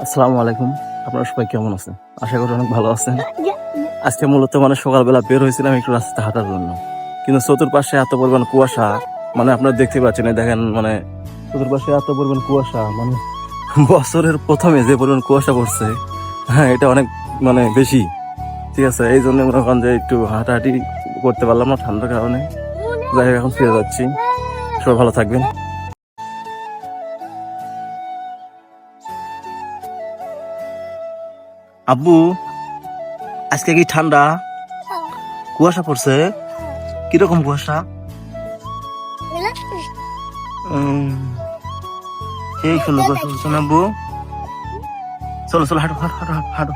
আসসালামু আলাইকুম। আপনারা সবাই কেমন আছেন? আশা করি অনেক ভালো আছেন। আজকে মূলত মানে সকালবেলা বের হয়েছিলাম একটু রাস্তাতে হাঁটার জন্য। কিন্তু চতুর্পাশে এত পরিমাণ কুয়াশা মানে আপনারা দেখতে পাচ্ছেন দেখেন মানে চতুর্পাশে এত পরিমাণ কুয়াশা মানে বছরের প্রথমে যে পরিমাণ কুয়াশা পড়ছে হ্যাঁ এটা অনেক মানে বেশি। ঠিক আছে এই জন্য মনে করেন যে একটু হাঁটাহাঁটি করতে পারলাম না ঠান্ডার কারণে। যাই হোক, এখন ফিরে যাচ্ছি। সবাই ভালো থাকবেন। আব্বু, আজকে কি ঠান্ডা? কুয়াশা পড়ছে? কীরকম কুয়াশা? এই সুন্দর কুয়াশা পড়ছে না আব্বু। চলো চলো হাঁটো হাঁটো হাঁটো হাঁটো।